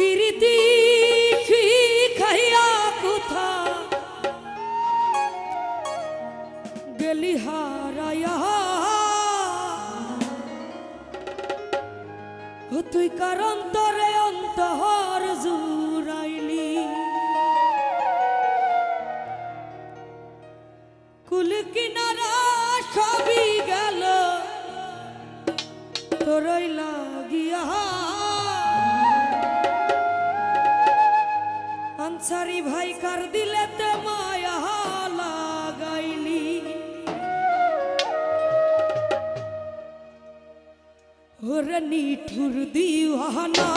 প্রীতি খাইয়া কোথা? গেলি হারায়া। তুই কারণ তরে অন্তহর জুরাইলি কুল কিনারা সবই গেল, তোরই লাগিয়া। আনসারি ভাই কার দিলে তে মায়া লাগাইলি। ওরে নিঠুর দিওয়ানা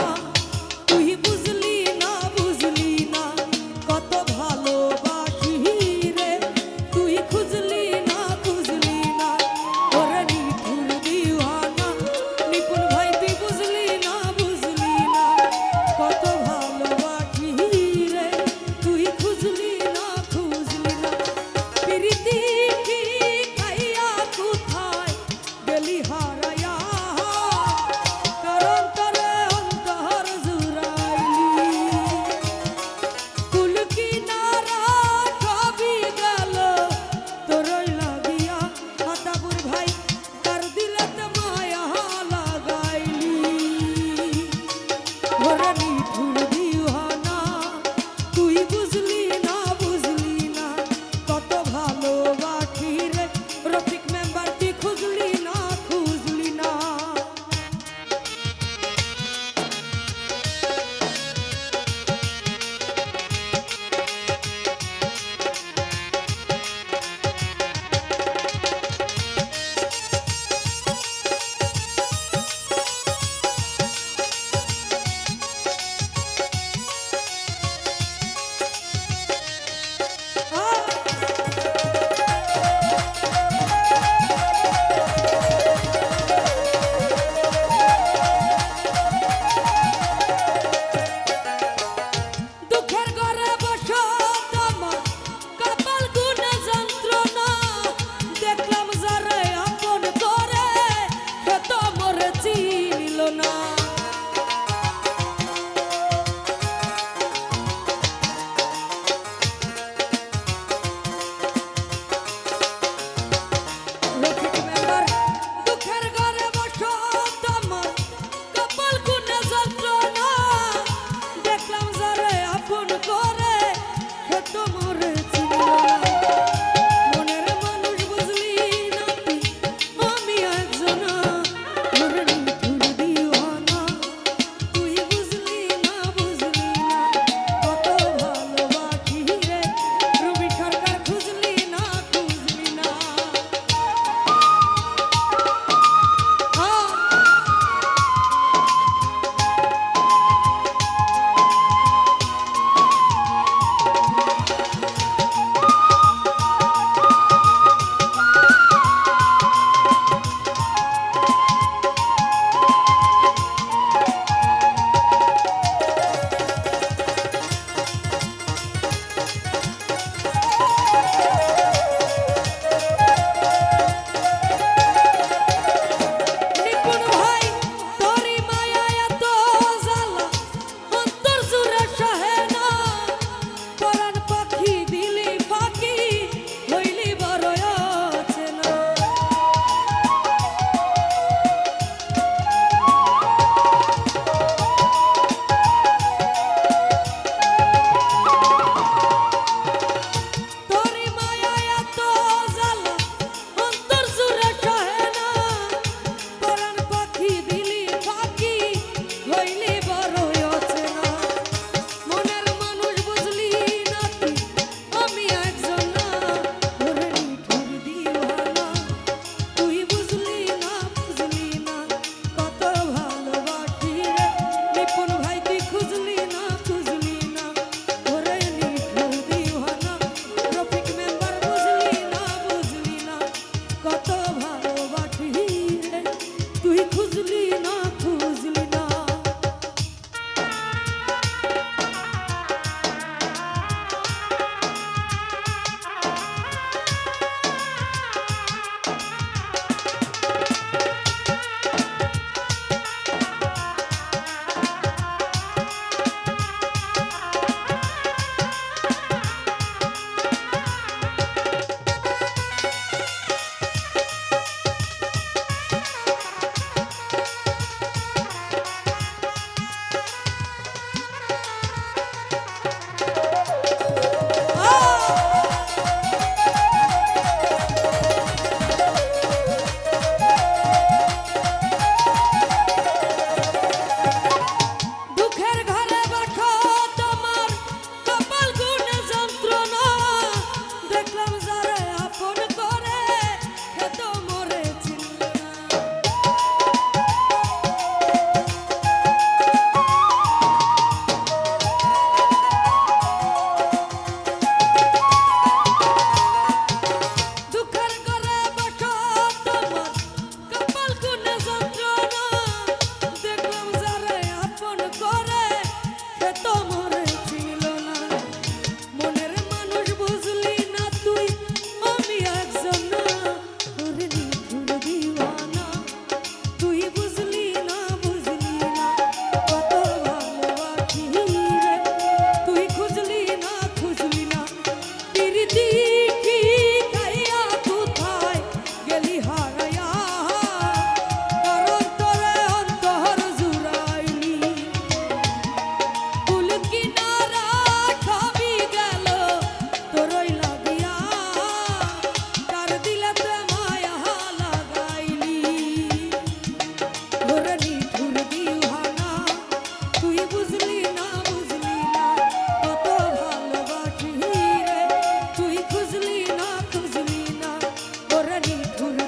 ধুলো